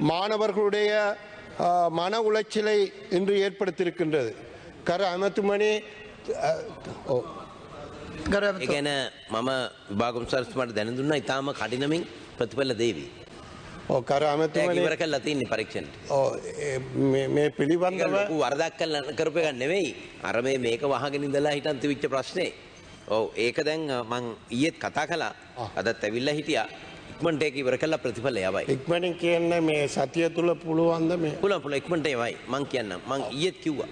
மாணவர்களுடைய ஆ, மன உளைச்சலை இன்று ஏற்படுத்தியிருக்கின்றது கர அமத்துமணி அ, ஓ ගරු ඒ ඇමතුමා. ගැන මම විභාගම් සරස්මට දැන දුන්න ඉතාම කඩිනමින් ප්‍රතිඵල දේවී. ஓ කර ඒක අමතුමනි ඉවර කල්ලා තින්නේ පරීක්ෂණයට. ඕ ඒ මේ- මේ ඒක පිළිබඳව ලොකු වරදක් කල්ල කරපු එකක් නෙවෙයි. අර මේ මේක වහගෙන ඉඳලා හිටන් තිබිච්ච ප්‍රශ්නේ. ඔව් ඒක දැන් මං ඊයේත් කතා කළා. අදත් ඇවිල්ලා හිටියා. ඉක්මනට ඒක ඉවර කළා ප්‍රතිඵල යවයි. ඉක්මනින් කියන්න මේ සතිය තුළ පුළුවන්ද මේ පුළුවන් පුළුවන් ඉක්මනට යවයි. මං කියන්නම්. මං ඊයේත් කිව්වා.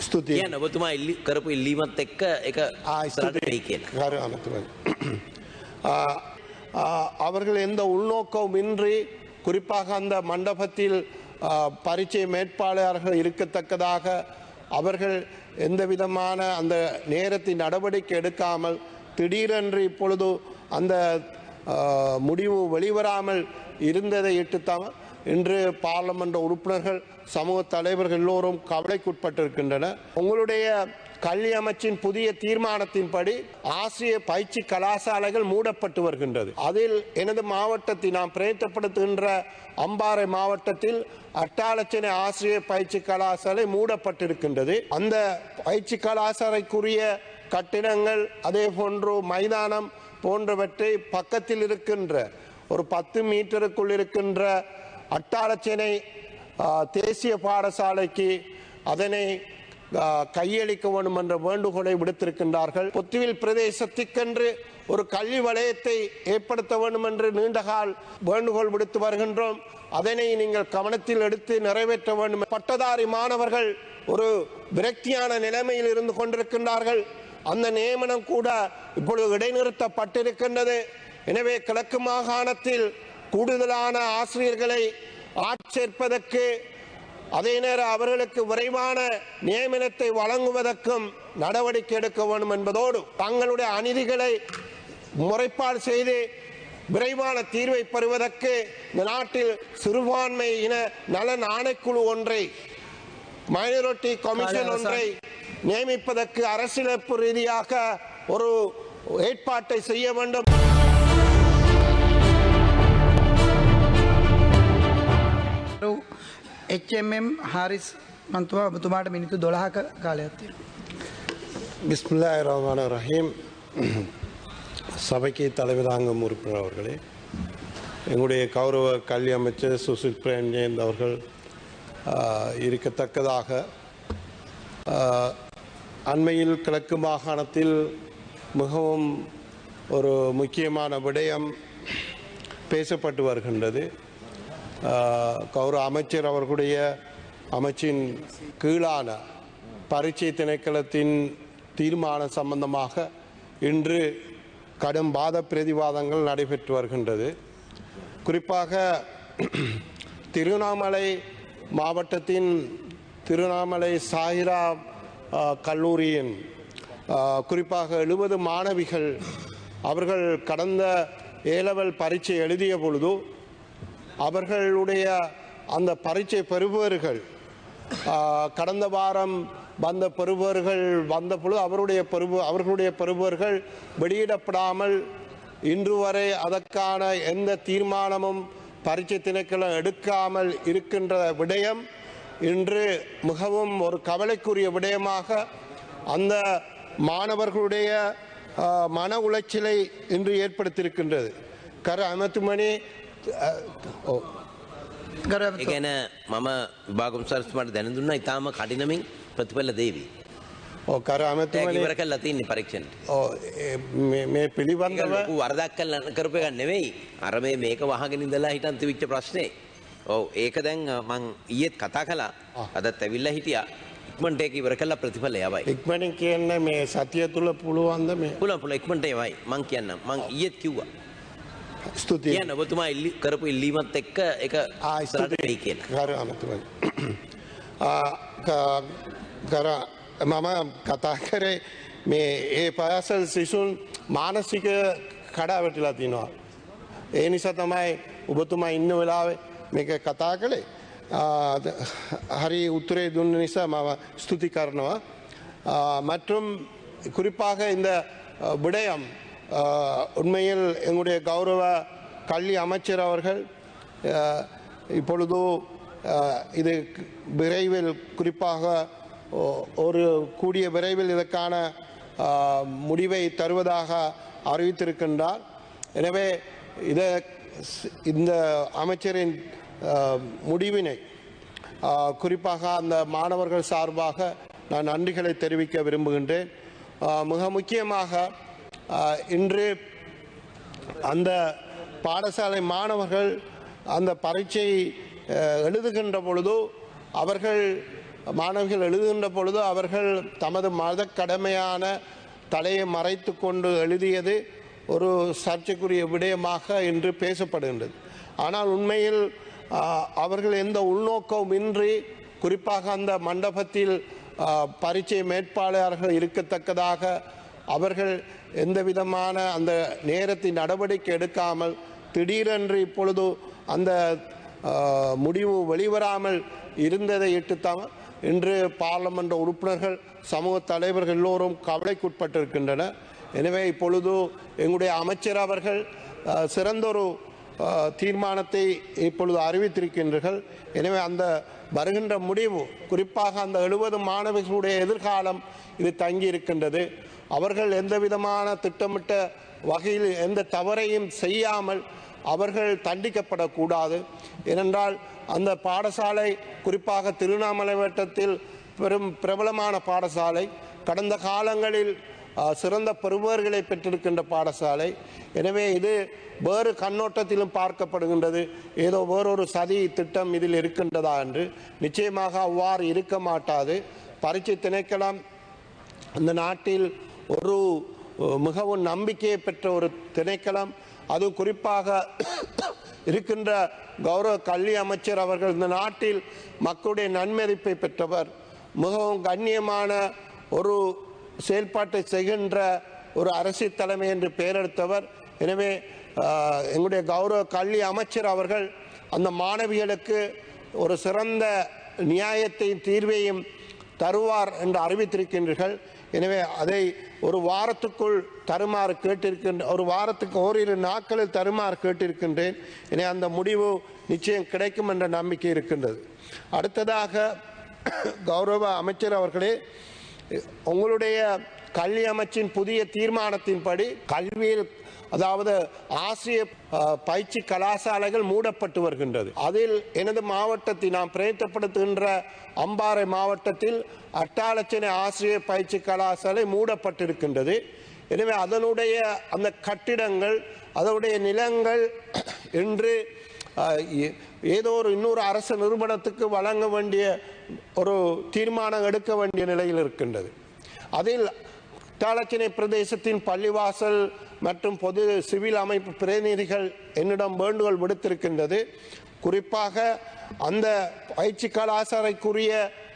ස්තුතියි කියන්න ඔබතුමා ඉල්ලි කරපු ඉල්ලීමත් එක්ක ඒක ஆ, ඉස්සරහට ස්තුතියි. වෙයි කියලා. கரு அமர்த்துவன். ஆ, ஆ, அவர்கள் எந்த உள்நோக்கமும் இன்றி குறிப்பாக அந்த மண்டபத்தில் ஆ, பரீட்சை மேற்பாளர்கள் இருக்கத்தக்கதாக அவர்கள் எந்த விதமான அந்த நேரத்தில் நடவடிக்கை எடுக்காமல் திடீரென்று இப்பொழுது அந்த ஆ, முடிவு வெளிவராமல் இருந்ததை இட்டுத்தான் இன்று பாராளுமன்ற உறுப்பினர்கள் சமூக தலைவர்கள் எல்லோரும் கவலைக்குட்பட்டிருக்கின்றனர். உங்களுடைய கல்வி அமைச்சின் புதிய தீர்மானத்தின்படி ஆசிரியர் பயிற்சி கலாசாலைகள் மூடப்பட்டு வருகின்றது. அதில் எனது மாவட்டத்தில் நாம் பிரயத்தப்படுத்துகின்ற அம்பாறை மாவட்டத்தில் அட்டாளச்சனை ஆசிரியர் பயிற்சி கலாசாலை மூடப்பட்டிருக்கின்றது. அந்த பயிற்சி கலாசாலைக்குரிய கட்டிடங்கள் அதே போன்று மைதானம் போன்றவற்றை பக்கத்தில் இருக்கின்ற ஒரு பத்து மீட்டருக்குள் இருக்கின்ற அட்டாரச்சனை தேசிய பாடசாலைக்கு அதனை கையளிக்க வேண்டும் என்ற வேண்டுகோளை விடுத்திருக்கின்றார்கள். பொத்துவில் பிரதேசத்திற்கென்று ஒரு கல்வி வலயத்தை ஏற்படுத்த வேண்டும் என்று நீண்டகால் வேண்டுகோள் விடுத்து வருகின்றோம். அதனை நீங்கள் கவனத்தில் எடுத்து நிறைவேற்ற வேண்டும். பட்டதாரி மாணவர்கள் ஒரு விரக்தியான நிலைமையில் இருந்து கொண்டிருக்கின்றார்கள். அந்த நியமனம் கூட இப்பொழுது இடைநிறுத்தப்பட்டிருக்கின்றது. எனவே கிழக்கு மாகாணத்தில் கூடுதலான ஆசிரியர்களை ஆட்சேர்ப்பதற்கு அதே நேரம் அவர்களுக்கு விரைவான நியமனத்தை வழங்குவதற்கும் நடவடிக்கை எடுக்க வேண்டும் என்பதோடு தங்களுடைய அநீதிகளை முறைப்பாடு செய்து விரைவான தீர்வை பெறுவதற்கு இந்த நாட்டில் சிறுபான்மை இன நலன் ஆணைக்குழு ஒன்றை மைனாரிட்டி கமிஷன் ஒன்றை நியமிப்பதற்கு அரசியலமைப்பு ரீதியாக ஒரு ஏற்பாட்டை செய்ய வேண்டும் ගරු HMM හාරිස් මන්තුවා ඔබතුමාට මිනිත්තු 12ක කාලයක් තියෙනවා. பிஸ்மில்லாஹ் ரஹ்மான் ரஹீம் சபைக்கு தலைமை தாங்கும் உறுப்பினர் அவர்களே எங்களுடைய கௌரவ கல்வி அமைச்சர் சுசில் பிரேம்ஜெயந்த் அவர்கள் ஆஹ், இருக்கத்தக்கதாக ஆஹ், அண்மையில் கிழக்கு மாகாணத்தில் மிகவும் ஒரு முக்கியமான விடயம் பேசப்பட்டு வருகின்றது. கௌரவ அமைச்சர் அவர்களுடைய அமைச்சின் கீழான பரீட்சை திணைக்களத்தின் தீர்மானம் சம்பந்தமாக இன்று கடும் வாத பிரதிவாதங்கள் நடைபெற்று வருகின்றது. குறிப்பாக திருவண்ணாமலை மாவட்டத்தின் திருவண்ணாமலை சாயிரா கல்லூரியின் குறிப்பாக எழுபது மாணவிகள் அவர்கள் கடந்த ஏலவல் பரீட்சை எழுதிய பொழுது அவர்களுடைய அந்த பரீட்சை பெறுபவர்கள் கடந்த வாரம் வந்த பெறுபவர்கள் வந்த பொழுது அவருடைய பெறுப அவர்களுடைய பெறுபவர்கள் வெளியிடப்படாமல் இன்று வரை அதற்கான எந்த தீர்மானமும் பரீட்சை திணைக்களம் எடுக்காமல் இருக்கின்ற விடயம் இன்று மிகவும் ஒரு கவலைக்குரிய விடயமாக அந்த மாணவர்களுடைய ஆ, மன உளைச்சலை இன்று ஏற்படுத்தியிருக்கின்றது கர அமத்துமணி ஓ ගරු ඒ ඇමතුමා. ගැන මම විභාගම් සරස්මට දැන දුන්න ඉතාම කඩිනමින් ප්‍රතිඵල දේවී. ඕ කර ඒක අමතුමනි ඉවර කල්ලා තින්නේ පරීක්ෂණයට. ඕ ඒ මේ- මේ ඒක පිළිබඳව ලොකු වරදක් කල්ල කරපු එකක් නෙවෙයි. අර මේ මේක වහගෙන ඉඳලා හිටන් තිබිච්ච ප්‍රශ්නේ. ඔව් ඒක දැන් මං ඊයේත් කතා කළා. අදත් ඇවිල්ලා හිටියා. ඉක්මනට ඒක ඉවර කල්ලා ප්‍රතිඵල යවයි. ඉක්මනින් කියන්න මේ සතිය තුළ පුළුවන්ද මේ පුළුවන් පුළුවන් ඉක්මනට යවයි. මං කියන්නම්. මං ඊයේත් කිව්වා. ස්තුතියි කියන්න ඔබතුමා කරපු ඉල්ලීමත් එක්ක ඒක ආ ඉස්සරහට වෙයි කියලා. කර අමතුමනි කර මම කතා කරේ මේ ඒ පයසල් සිසුන් මානසික කඩාවැටිලා තිනවා ඒ නිසා තමයි ඔබතුමා ඉන්න වෙලාවේ මේක කතා කළේ ஆ, த- ஹரி உத்துரை துன்னு நிசா ம ஸ்துதி கர்ணவா மற்றும் குறிப்பாக இந்த அ, விடயம் அ, உண்மையில் எங்களுடைய கௌரவ கல்வி அமைச்சர் அவர்கள் அ, இப்பொழுது அஹ், இது விரைவில் குறிப்பாக ஒ- ஒரு கூடிய விரைவில் இதற்கான அஹ், முடிவை தருவதாக அறிவித்திருக்கின்றார் எனவே இத இந்த அமைச்சரின் அஹ், முடிவினை. குறிப்பாக அந்த மாணவர்கள் சார்பாக நான் நன்றிகளை தெரிவிக்க விரும்புகின்றேன். மிக முக்கியமாக இன்று அந்த பாடசாலை மாணவர்கள் அந்த பரீட்சை எழுதுகின்ற பொழுது அவர்கள் மாணவர்கள் எழுதுகின்ற பொழுது அவர்கள் தமது மத கடமையான தலையை மறைத்து கொண்டு எழுதியது ஒரு சர்ச்சைக்குரிய விடயமாக இன்று பேசப்படுகின்றது. ஆனால் உண்மையில் அவர்கள் எந்த உள்நோக்கமும் இன்றி குறிப்பாக அந்த மண்டபத்தில் அஹ், பரீட்சை மேற்பாளர்கள் இருக்கத்தக்கதாக அவர்கள் எந்த விதமான அந்த நேரத்தின் நடவடிக்கை எடுக்காமல் திடீரென்று இப்பொழுது அந்த முடிவு வெளிவராமல் இருந்ததை இட்டுத்தான் இன்று பாராளுமன்ற உறுப்பினர்கள் சமூக தலைவர்கள் எல்லோரும் கவலைக்குட்பட்டிருக்கின்றனர். எனவே இப்பொழுது எங்களுடைய அமைச்சர் அவர்கள் சிறந்தொரு தீர்மானத்தை இப்பொழுது அறிவித்திருக்கின்றீர்கள். எனவே அந்த வருகின்ற முடிவு குறிப்பாக அந்த எழுபது மாணவர்களுடைய எதிர்காலம் இது தங்கி இருக்கின்றது அவர்கள் எந்த விதமான திட்டமிட்ட வகையில் எந்த தவறையும் செய்யாமல் அவர்கள் தண்டிக்கப்படக்கூடாது. ஏனென்றால் அந்த பாடசாலை குறிப்பாக திருவண்ணாமலை வட்டத்தில் பெரும் பிரபலமான பாடசாலை கடந்த காலங்களில் சிறந்த பெறுபவர்களை பெற்றிருக்கின்ற பாடசாலை. எனவே இது வேறு கண்ணோட்டத்திலும் பார்க்கப்படுகின்றது. ஏதோ வேறொரு சதி திட்டம் இதில் இருக்கின்றதா என்று. நிச்சயமாக அவ்வாறு இருக்க மாட்டாது. பரீட்சை திணைக்களம் இந்த நாட்டில் ஒரு மிகவும் நம்பிக்கையை பெற்ற ஒரு திணைக்களம். அது குறிப்பாக இருக்கின்ற கௌரவ கல்வி அமைச்சர் அவர்கள் இந்த நாட்டில் மக்களுடைய நன்மதிப்பை பெற்றவர். மிகவும் கண்ணியமான ஒரு செயல்பாட்டை செய்கின்ற ஒரு அரசியல் தலைமை என்று பெயரெடுத்தவர். எனவே எங்களுடைய கௌரவ கல்வி அமைச்சர் அவர்கள் அந்த மாணவிகளுக்கு ஒரு சிறந்த நியாயத்தையும் தீர்வையும் தருவார் என்று அறிவித்திருக்கின்றீர்கள். எனவே அதை ஒரு வாரத்துக்குள் தருமாறு கேட்டிருக்கின்ற ஒரு வாரத்துக்கு ஓரிரு நாட்களில் தருமாறு கேட்டிருக்கின்றேன். எனவே அந்த முடிவு நிச்சயம் கிடைக்கும் என்ற நம்பிக்கை இருக்கின்றது. அடுத்ததாக கௌரவ அமைச்சர் அவர்களே உங்களுடைய கல்வி அமைச்சின் புதிய தீர்மானத்தின்படி கல்வியில் அதாவது ஆசிரிய பயிற்சி கலாசாலைகள் மூடப்பட்டு வருகின்றது. அதில் எனது மாவட்டத்தில் நாம் பிரயத்தப்படுத்துகின்ற அம்பாறை மாவட்டத்தில் அட்டாலட்சணை ஆசிரியர் பயிற்சி கலாசாலை மூடப்பட்டிருக்கின்றது. எனவே அதனுடைய அந்த கட்டிடங்கள் அதனுடைய நிலங்கள் இன்று ஏ- ஏதோ ஒரு இன்னொரு அரசு நிறுவனத்துக்கு வழங்க வேண்டிய ஒரு தீர்மானம் எடுக்க வேண்டிய நிலையில் இருக்கின்றது. அதில் தாளச்சினை பிரதேசத்தின் பள்ளிவாசல் மற்றும் பொது சிவில் அமைப்பு பிரதிநிதிகள் என்னிடம் வேண்டுகோள் விடுத்திருக்கின்றது. குறிப்பாக அந்த பயிற்சி கலாசாரைக்குரிய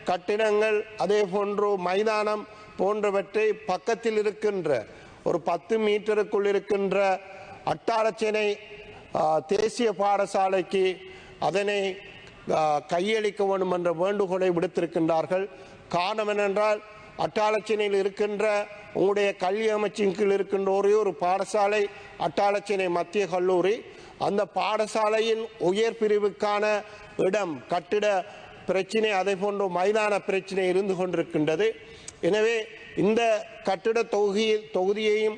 கட்டிடங்கள் அதே போன்று மைதானம் போன்றவற்றை பக்கத்தில் இருக்கின்ற ஒரு பத்து மீட்டருக்குள் இருக்கின்ற அட்டாளச்சினை தேசிய பாடசாலைக்கு அதனை கையளிக்க வேண்டும் என்ற வேண்டுகோளை விடுத்திருக்கின்றார்கள். காரணம் என்னென்றால் அட்டாளச்சினையில் இருக்கின்ற உங்களுடைய கல்வி அமைச்சின் கீழ் இருக்கின்ற ஒரே ஒரு பாடசாலை அட்டாளச்சினை மத்திய கல்லூரி. அந்த பாடசாலையின் உயர் பிரிவுக்கான இடம் கட்டிட பிரச்சினை அதை போன்ற மைதான பிரச்சினை இருந்து கொண்டிருக்கின்றது. எனவே இந்த கட்டிட தொகுதி தொகுதியையும்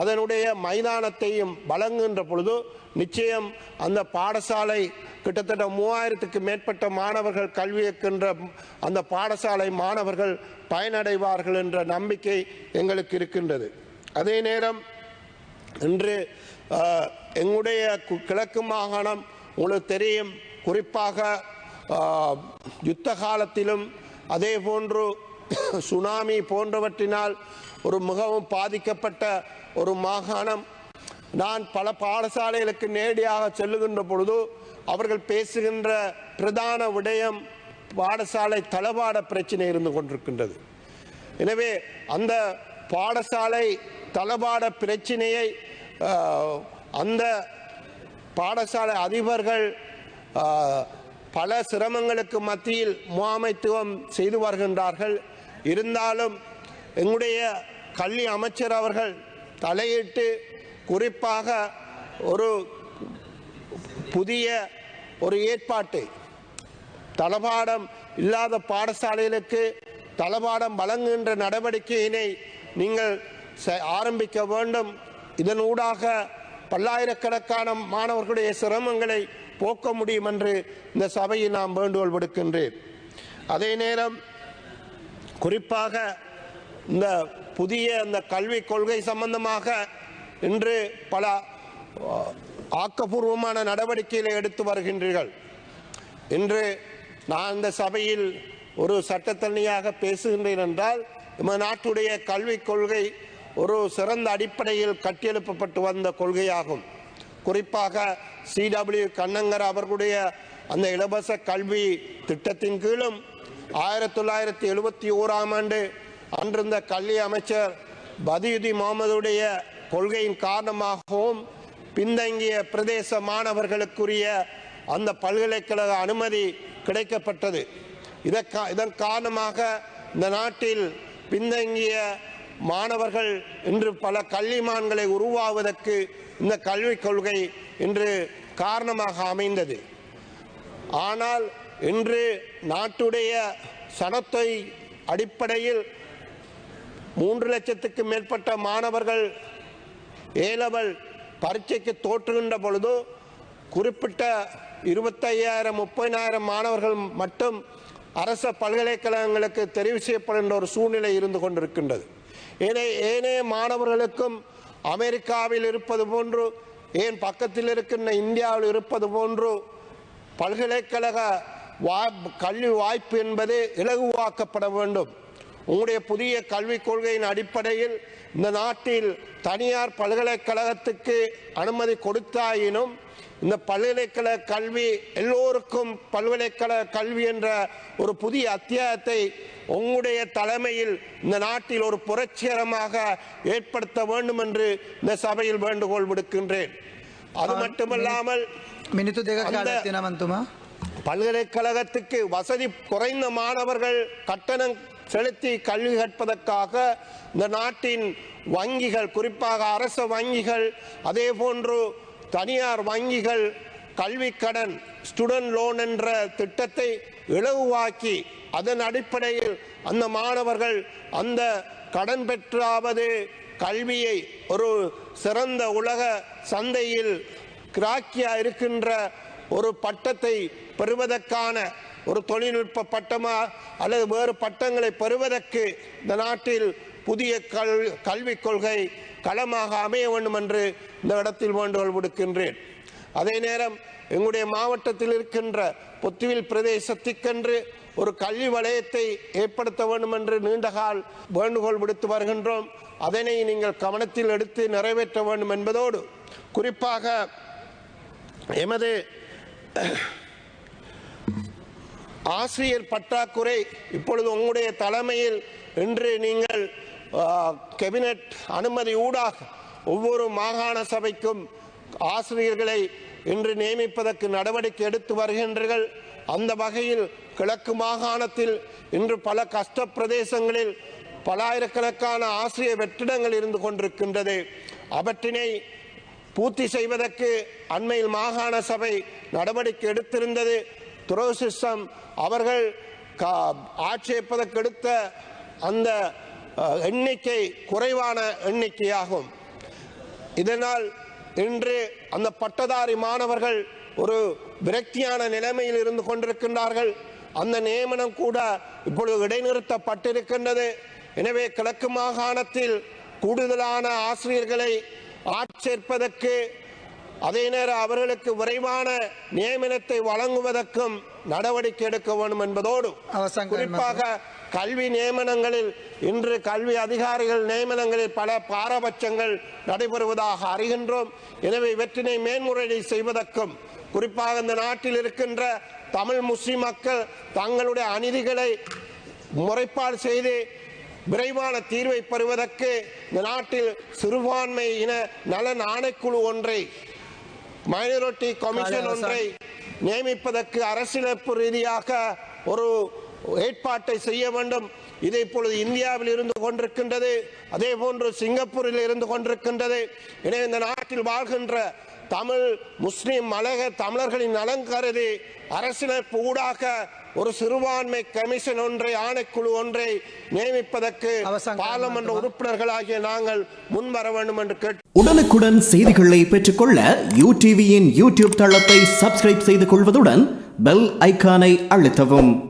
அதனுடைய மைதானத்தையும் வழங்குகின்ற பொழுது நிச்சயம் அந்த பாடசாலை கிட்டத்தட்ட மூவாயிரத்துக்கு மேற்பட்ட மாணவர்கள் கல்வி கற்கின்ற அந்த பாடசாலை மாணவர்கள் பயனடைவார்கள் என்ற நம்பிக்கை எங்களுக்கு இருக்கின்றது. அதே நேரம் இன்று எங்களுடைய கு- கிழக்கு மாகாணம் உங்களுக்கு தெரியும். குறிப்பாக யுத்த காலத்திலும் அதே போன்று சுனாமி போன்றவற்றினால் ஒரு மிகவும் பாதிக்கப்பட்ட ஒரு மாகாணம் நான் பல பாடசாலைகளுக்கு நேரடியாக செல்லுகின்ற பொழுது அவர்கள் பேசுகின்ற பிரதான விடயம் பாடசாலை தளபாட பிரச்சனை இருந்து கொண்டிருக்கின்றது. எனவே அந்த பாடசாலை தளபாட பிரச்சனையை அந்த பாடசாலை அதிபர்கள் பல சிரமங்களுக்கு மத்தியில் முகாமைத்துவம் செய்து வருகின்றார்கள். இருந்தாலும் எங்களுடைய கல்வி அமைச்சர் அவர்கள் தலையிட்டு குறிப்பாக ஒரு புதிய ஒரு ஏற்பாட்டு தளபாடம் இல்லாத பாடசாலைகளுக்கு தளபாடம் வழங்குகின்ற நடவடிக்கையினை நீங்கள் செ- ஆரம்பிக்க வேண்டும். இதன் ஊடாக பல்லாயிரக்கணக்கான மாணவர்களுடைய சிரமங்களை போக்க முடியும் என்று இந்த சபையில் நாம் வேண்டுகோள் விடுக்கின்றேன். அதே நேரம் குறிப்பாக இந்த புதிய இந்த கல்விக் கொள்கை சம்பந்தமாக இன்று பல ஆக்கப்பூர்வமான நடவடிக்கைகளை எடுத்து வருகின்றீர்கள். இன்று நான் இந்த சபையில் ஒரு சட்டத்தரணியாக பேசுகின்றேன் என்றால் நம்ம நாட்டுடைய கல்விக் கொள்கை ஒரு சிறந்த அடிப்படையில் கட்டியெழுப்பப்பட்டு வந்த கொள்கையாகும். குறிப்பாக சிடபிள்யூ கண்ணங்கர் அவர்களுடைய அந்த இலவச கல்வி திட்டத்தின் கீழும் ஆயிரத்தி தொள்ளாயிரத்தி எழுபத்தி ஓராம் ஆண்டு அன்றிருந்த கல்வி அமைச்சர் பதியுதி முகமதுடைய கொள்கையின் காரணமாகவும் பின்தங்கிய பிரதேச மாணவர்களுக்குரிய அந்த பல்கலைக்கழக அனுமதி கிடைக்கப்பட்டது. இதற்கா இதன் காரணமாக இந்த நாட்டில் பின்தங்கிய மாணவர்கள் இன்று பல கல்விமான்களை உருவாவதற்கு இந்த கல்விக் கொள்கை இன்று காரணமாக அமைந்தது. ஆனால் இன்று நாட்டுடைய சனத்தொகை அடிப்படையில் மூன்று லட்சத்துக்கு மேற்பட்ட மாணவர்கள் ஏலவல் பரீட்சைக்கு தோற்றுகின்ற பொழுது குறிப்பிட்ட இருபத்தையாயிரம் முப்பதினாயிரம் மாணவர்கள் மட்டும் அரச பல்கலைக்கழகங்களுக்கு தெரிவு செய்யப்படுகின்ற ஒரு சூழ்நிலை இருந்து கொண்டிருக்கின்றது. ஏனே ஏனைய மாணவர்களுக்கும் அமெரிக்காவில் இருப்பது போன்று ஏன் பக்கத்தில் இருக்கின்ற இந்தியாவில் இருப்பது போன்று பல்கலைக்கழக வா கல்வி வாய்ப்பு என்பது இலகுவாக்கப்பட வேண்டும். உங்களுடைய புதிய கல்விக் கொள்கையின் அடிப்படையில் இந்த நாட்டில் தனியார் பல்கலைக்கழகத்துக்கு அனுமதி கொடுத்தாயினும் இந்த பல்கலைக்கழக கல்வி எல்லோருக்கும் பல்கலைக்கழக கல்வி என்ற ஒரு புதிய அத்தியாயத்தை உங்களுடைய தலைமையில் இந்த நாட்டில் ஒரு புரட்சிகரமாக ஏற்படுத்த வேண்டும் என்று இந்த சபையில் வேண்டுகோள் விடுக்கின்றேன். அது மட்டுமல்லாமல் பல்கலைக்கழகத்துக்கு வசதி குறைந்த மாணவர்கள் கட்டணம் செலுத்தி கல்வி கற்பதற்காக இந்த நாட்டின் வங்கிகள் குறிப்பாக அரச வங்கிகள் அதே போன்று தனியார் வங்கிகள் கல்விக்கடன் ஸ்டூடெண்ட் லோன் என்ற திட்டத்தை இலகுவாக்கி அதன் அடிப்படையில் அந்த மாணவர்கள் அந்த கடன் பெற்றாவது கல்வியை ஒரு சிறந்த உலக சந்தையில் கிராக்கியா இருக்கின்ற ஒரு பட்டத்தை பெறுவதற்கான ஒரு தொழில்நுட்ப பட்டமா அல்லது வேறு பட்டங்களை பெறுவதற்கு இந்த நாட்டில் புதிய கல் கல்விக் கொள்கை களமாக அமைய வேண்டும் என்று இந்த இடத்தில் வேண்டுகோள் விடுக்கின்றேன். அதே நேரம் எங்களுடைய மாவட்டத்தில் இருக்கின்ற பொத்துவில் பிரதேசத்திற்கென்று ஒரு கல்வி வலயத்தை ஏற்படுத்த வேண்டும் என்று நீண்டகால் வேண்டுகோள் விடுத்து வருகின்றோம். அதனை நீங்கள் கவனத்தில் எடுத்து நிறைவேற்ற வேண்டும் என்பதோடு குறிப்பாக எமது ஆசிரியர் பற்றாக்குறை இப்பொழுது உங்களுடைய தலைமையில் இன்று நீங்கள் கெபினட் அனுமதி ஊடாக ஒவ்வொரு மாகாண சபைக்கும் ஆசிரியர்களை இன்று நியமிப்பதற்கு நடவடிக்கை எடுத்து வருகின்றீர்கள். அந்த வகையில் கிழக்கு மாகாணத்தில் இன்று பல கஷ்ட பிரதேசங்களில் பலாயிரக்கணக்கான ஆசிரியர் வெற்றிடங்கள் இருந்து கொண்டிருக்கின்றது. அவற்றினை பூர்த்தி செய்வதற்கு அண்மையில் மாகாண சபை நடவடிக்கை எடுத்திருந்தது. துரோசிஸ்டம் அவர்கள் கா- அந்த எண்ணிக்கை குறைவான எண்ணிக்கையாகும். இதனால் இன்று அந்த பட்டதாரி மாணவர்கள் ஒரு விரக்தியான நிலைமையில் இருந்து கொண்டிருக்கின்றார்கள். அந்த நியமனம் கூட இப்பொழுது இடைநிறுத்தப்பட்டிருக்கின்றது. எனவே கிழக்கு மாகாணத்தில் கூடுதலான ஆசிரியர்களை ஆட்சேர்ப்பதற்கு அதே நேரம் அவர்களுக்கு விரைவான நியமனத்தை வழங்குவதற்கும் நடவடிக்கை எடுக்க வேண்டும் என்பதோடு குறிப்பாக கல்வி நியமனங்களில் இன்று கல்வி அதிகாரிகள் நியமனங்களில் பல பாரபட்சங்கள் நடைபெறுவதாக அறிகின்றோம். எனவே இவற்றினை மேன்முறையீடு செய்வதற்கும் குறிப்பாக இந்த நாட்டில் இருக்கின்ற தமிழ் முஸ்லிம் மக்கள் தங்களுடைய அநீதிகளை முறைப்பாடு செய்து விரைவான தீர்வை பெறுவதற்கு இந்த நாட்டில் சிறுபான்மை இன நலன் ஆணைக்குழு ஒன்றை மைனாரிட்டி கமிஷன் ஒன்றை நியமிப்பதற்கு அரசியலமைப்பு ரீதியாக ஒரு ஏற்பாட்டை செய்ய வேண்டும். இது இப்பொழுது இந்தியாவில் இருந்து கொண்டிருக்கின்றது. அதே போன்று சிங்கப்பூரில் இருந்து கொண்டிருக்கின்றது. எனவே இந்த நாட்டில் வாழ்கின்ற தமிழ் முஸ்லிம் மலக தமிழர்களின் நலன் கருதி அரசியலமைப்பு ஊடாக ஒரு சிறுபான்மை கமிஷன் ஒன்றை ஆணைக்குழு ஒன்றை நியமிப்பதற்கு பாராளுமன்ற காரணமாக உறுப்பினர்களாகிய நாங்கள் முன்வர வேண்டும் என்று கேட்டு உடனுக்குடன் செய்திகளை பெற்றுக்கொள்ள யூ டிவியின் யூடியூப் தளத்தை சப்ஸ்கிரைப் செய்து கொள்வதுடன் பெல் ஐகானை அழுத்தவும்.